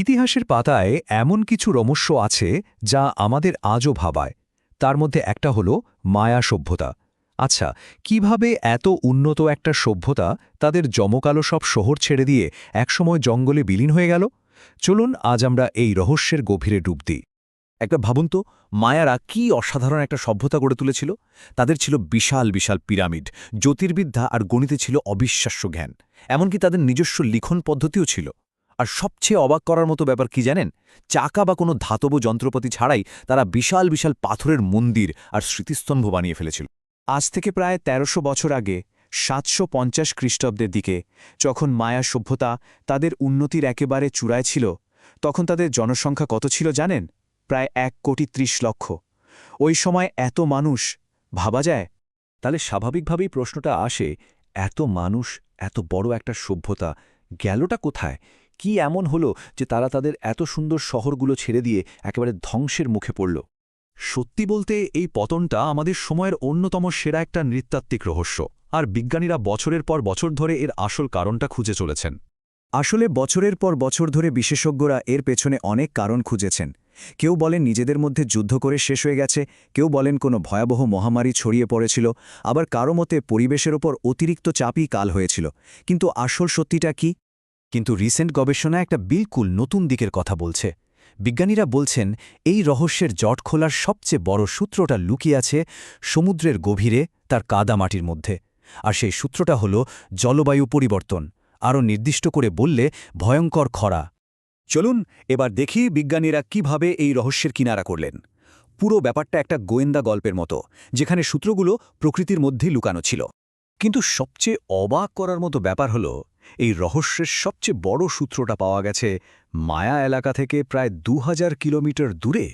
ইতিহাসের পাতায় এমন কিছু রমস্য আছে যা আমাদের আজও ভাবায়। তার মধ্যে একটা হলো মায়া সভ্যতা। আচ্ছা কীভাবে এত উন্নত একটা সভ্যতা তাদের জমকালো সব শহর ছেড়ে দিয়ে একসময় জঙ্গলে বিলীন হয়ে গেল? চলুন আজ আমরা এই রহস্যের গভীরে ডুব দিই। একটা ভাবুন তো, মায়ারা কি অসাধারণ একটা সভ্যতা গড়ে তুলেছিল? তাদের ছিল বিশাল বিশাল পিরামিড, জ্যোতির্বিদ্যা আর গণিতে ছিল অবিশ্বাস্য জ্ঞান। এমনকি তাদের নিজস্ব লিখন পদ্ধতিও ছিল। আর সবচেয়ে অবাক করার মতো ব্যাপার কি জানেন? চাকা বা কোনো ধাতব যন্ত্রপাতি ছাড়াই তারা বিশাল বিশাল পাথরের মন্দির আর স্মৃতিস্তম্ভ বানিয়ে ফেলেছিল। আজ থেকে প্রায় ১৩০০ বছর আগে, সাতশো পঞ্চাশ খ্রিস্টাব্দের দিকে, যখন মায়া সভ্যতা তাদের উন্নতির একেবারে চূড়ায় ছিল, তখন তাদের জনসংখ্যা কত ছিল জানেন? প্রায় এক কোটি ত্রিশ লক্ষ। ওই সময় এত মানুষ, ভাবা যায়? তাহলে স্বাভাবিকভাবেই প্রশ্নটা আসে, এত মানুষ, এত বড় একটা সভ্যতা গেলটা কোথায়? কি এমন হলো যে তারা তাদের এত সুন্দর শহরগুলো ছেড়ে দিয়ে একেবারে ধ্বংসের মুখে পড়ল? সত্যি বলতে, এই পতনটা আমাদের সময়ের অন্যতম সেরা একটা নৃতাত্ত্বিক রহস্য, আর বিজ্ঞানীরা বছরের পর বছর ধরে এর আসল কারণটা খুঁজে চলেছেন। আসলে বছরের পর বছর ধরে বিশেষজ্ঞরা এর পেছনে অনেক কারণ খুঁজেছেন। কেউ বলেন নিজেদের মধ্যে যুদ্ধ করে শেষ হয়ে গেছে, কেউ বলেন কোনো ভয়াবহ মহামারী ছড়িয়ে পড়েছিল, আবার কারও মতে পরিবেশের ওপর অতিরিক্ত চাপই কাল হয়েছিল। কিন্তু আসল সত্যিটা কি? কিন্তু রিসেন্ট গবেষণা একটা বিলকুল নতুন দিকের কথা বলছে। বিজ্ঞানীরা বলছেন, এই রহস্যের জট খোলার সবচেয়ে বড় সূত্রটা লুকিয়ে আছে সমুদ্রের গভীরে তার কাদামাটির মধ্যে। আর সেই সূত্রটা হল জলবায়ু পরিবর্তন, আরও নির্দিষ্ট করে বললে ভয়ঙ্কর খরা। চলুন এবার দেখি বিজ্ঞানীরা কীভাবে এই রহস্যের কিনারা করলেন। পুরো ব্যাপারটা একটা গোয়েন্দা গল্পের মতো, যেখানে সূত্রগুলো প্রকৃতির মধ্যেই লুকানো ছিল। কিন্তু সবচেয়ে অবাক করার মতো ব্যাপার হল এই রহস্যের সবচেয়ে বড় সূত্রটা পাওয়া গেছে মায়া এলাকা থেকে প্রায় দু হাজার কিলোমিটার দূরে।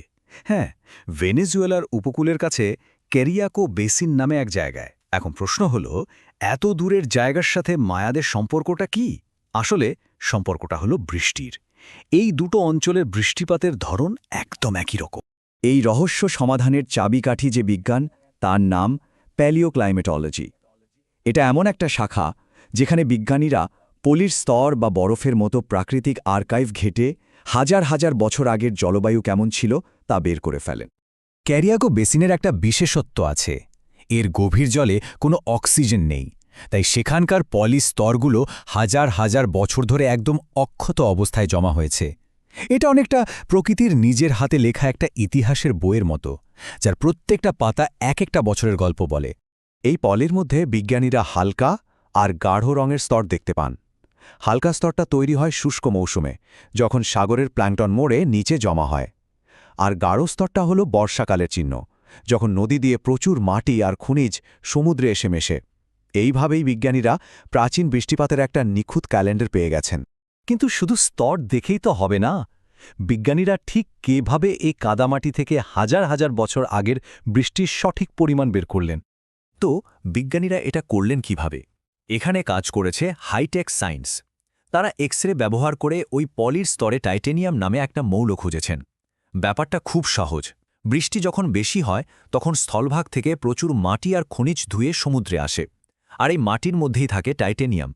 হ্যাঁ ভেনেজুয়েলার উপকূলের কাছে কেরিয়াকো বেসিন নামে এক জায়গায়। এখন প্রশ্ন হল, এত দূরের জায়গার সাথে মায়াদের সম্পর্কটা কি? আসলে সম্পর্কটা হলো বৃষ্টির। এই দুটো অঞ্চলের বৃষ্টিপাতের ধরন একদম একই রকম। এই রহস্য সমাধানের চাবিকাঠি যে বিজ্ঞান, তার নাম প্যালিওক্লাইমেটোলজি। এটা এমন একটা শাখা যেখানে বিজ্ঞানীরা পলির স্তর বা বরফের মতো প্রাকৃতিক আর্কাইভ ঘেটে হাজার হাজার বছর আগের জলবায়ু কেমন ছিল তা বের করে ফেলেন। ক্যারিয়াগো বেসিনের একটা বিশেষত্ব আছে, এর গভীর জলে কোনো অক্সিজেন নেই, তাই সেখানকার পলি স্তরগুলো হাজার হাজার বছর ধরে একদম অক্ষত অবস্থায় জমা হয়েছে। এটা অনেকটা প্রকৃতির নিজের হাতে লেখা একটা ইতিহাসের বইয়ের মতো, যার প্রত্যেকটা পাতা এক একটা বছরের গল্প বলে। এই পলের মধ্যে বিজ্ঞানীরা হালকা আর গাঢ় রঙের স্তর দেখতে পান। হালকা স্তরটা তৈরি হয় শুষ্ক মৌসুমে, যখন সাগরের প্ল্যাংটন মোড়ে নিচে জমা হয়। আর গাঢ় স্তরটা হল বর্ষাকালের চিহ্ন, যখন নদী দিয়ে প্রচুর মাটি আর খনিজ সমুদ্রে এসে মেশে। এইভাবেই বিজ্ঞানীরা প্রাচীন বৃষ্টিপাতের একটা নিখুঁত ক্যালেন্ডার পেয়ে গেছেন। কিন্তু শুধু স্তর দেখেই তো হবে না। বিজ্ঞানীরা ঠিক কেভাবে এই কাদামাটি থেকে হাজার হাজার বছর আগের বৃষ্টির সঠিক পরিমাণ বের করলেন? তো বিজ্ঞানীরা এটা করলেন কীভাবে? এখানে কাজ করেছে হাইটেক সায়েন্স তারা এক্স রে ব্যবহার করে ওই পলির স্তরে টাইটেনিয়াম নামে একটা মৌল খুঁজেছেন। ব্যাপারটা খুব সহজ। বৃষ্টি যখন বেশি হয়, তখন স্থলভাগ থেকে প্রচুর মাটি আর খনিজ ধুয়ে সমুদ্রে আসে। আর এই মাটির মধ্যেই থাকে টাইটেনিয়াম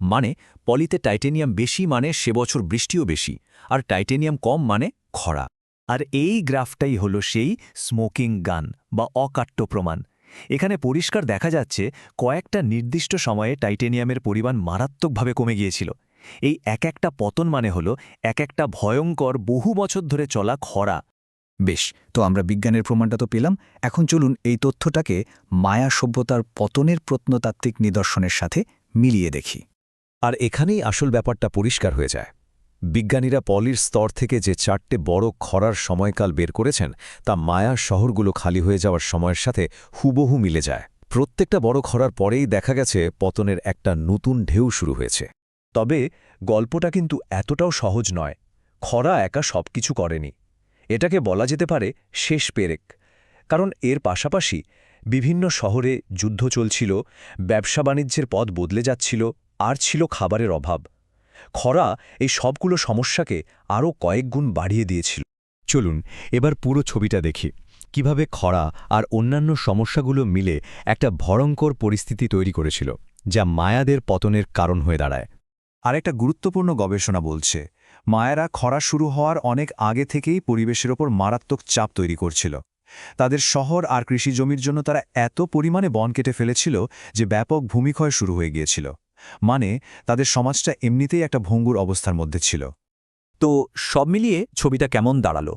মানে পলিতে টাইটেনিয়াম বেশি মানে সে বছর বৃষ্টিও বেশি, আর টাইটেনিয়াম কম মানে খরা। আর এই গ্রাফটাই হল সেই স্মোকিং গান বা অকাট্য প্রমাণ। এখানে পরিষ্কার দেখা যাচ্ছে কয়েকটা নির্দিষ্ট সময়ে টাইটেনিয়ামের পরিমাণ মারাত্মকভাবে কমে গিয়েছিল। এই এক একটা পতন মানে হল এক একটা ভয়ঙ্কর বহু বছর ধরে চলা খরা। বেশ, তো আমরা বিজ্ঞানের প্রমাণটা তো পেলাম। এখন চলুন এই তথ্যটাকে মায়া সভ্যতার পতনের প্রত্নতাত্ত্বিক নিদর্শনের সাথে মিলিয়ে দেখি। আর এখানেই আসল ব্যাপারটা পরিষ্কার হয়ে যায়। বিজ্ঞানীরা পলির স্তর থেকে যে চারটে বড় খরার সময়কাল বের করেছেন, তা মায়া শহরগুলো খালি হয়ে যাওয়ার সময়ের সাথে হুবহু মিলে যায়। প্রত্যেকটা বড় খরার পরেই দেখা গেছে পতনের একটা নতুন ঢেউ শুরু হয়েছে। তবে গল্পটা কিন্তু এতটাও সহজ নয়। খরা একা সবকিছু করেনি। এটাকে বলা যেতে পারে শেষ পেরেক। কারণ এর পাশাপাশি বিভিন্ন শহরে যুদ্ধ চলছিল, ব্যবসা বাণিজ্যের পথ বদলে যাচ্ছিল, আর ছিল খাবারের অভাব। খরা এই সবগুলো সমস্যাকে আরও কয়েক গুণ বাড়িয়ে দিয়েছিল। চলুন, এবার পুরো ছবিটা দেখি। কীভাবে খরা আর অন্যান্য সমস্যাগুলো মিলে একটা ভয়ঙ্কর পরিস্থিতি তৈরি করেছিল, যা মায়াদের পতনের কারণ হয়ে দাঁড়ায়। আর একটা গুরুত্বপূর্ণ গবেষণা বলছে, মায়েরা খরা শুরু হওয়ার অনেক আগে থেকেই পরিবেশের ওপর মারাত্মক চাপ তৈরি করছিল। তাদের শহর আর কৃষি জমির জন্য তারা এত পরিমাণে বন কেটে ফেলেছিল যে ব্যাপক ভূমিক্ষয় শুরু হয়ে গিয়েছিল। মানে তাদের সমাজটা এমনিতেই একটা ভঙ্গুর অবস্থার মধ্যে ছিল। তো সব মিলিয়ে ছবিটা কেমন দাঁড়াল?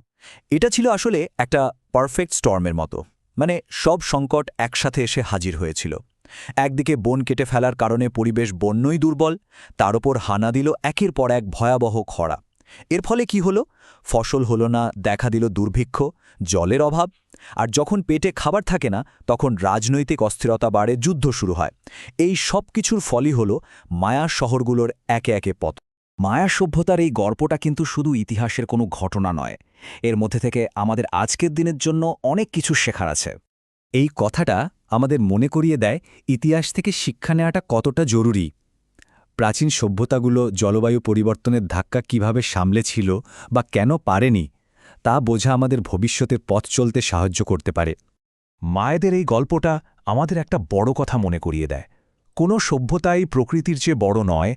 এটা ছিল আসলে একটা পারফেক্ট স্টর্মের মতো। মানে সব সংকট একসাথে এসে হাজির হয়েছিল। একদিকে বন কেটে ফেলার কারণে পরিবেশ বন্যই দুর্বল, তার ওপর হানা দিল একের পর এক ভয়াবহ খরা। এর ফলে কি হলো? ফসল হলো না, দেখা দিল দুর্ভিক্ষ, জলের অভাব। আর যখন পেটে খাবার থাকে না, তখন রাজনৈতিক অস্থিরতা বাড়ে, যুদ্ধ শুরু হয়। এই সব কিছুর ফলই হল মায়া শহরগুলোর একে একে পথ। মায়া সভ্যতার এই গল্পটা কিন্তু শুধু ইতিহাসের কোনো ঘটনা নয়। এর মধ্যে থেকে আমাদের আজকের দিনের জন্য অনেক কিছু শেখার আছে। এই কথাটা আমাদের মনে করিয়ে দেয় ইতিহাস থেকে শিক্ষা নেওয়াটা কতটা জরুরি। প্রাচীন সভ্যতাগুলো জলবায়ু পরিবর্তনের ধাক্কা কীভাবে সামলেছিল বা কেন পারেনি, তা বোঝা আমাদের ভবিষ্যতের পথ চলতে সাহায্য করতে পারে। মায়েদের এই গল্পটা আমাদের একটা বড় কথা মনে করিয়ে দেয়। কোনো সভ্যতাই প্রকৃতির চেয়ে বড় নয়,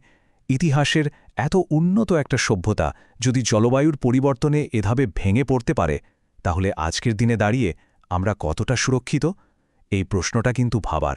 ইতিহাসের এত উন্নত একটা সভ্যতা যদি জলবায়ুর পরিবর্তনে এভাবে ভেঙে পড়তে পারে, তাহলে আজকের দিনে দাঁড়িয়ে আমরা কতটা সুরক্ষিত? এই প্রশ্নটা কিন্তু ভাবার।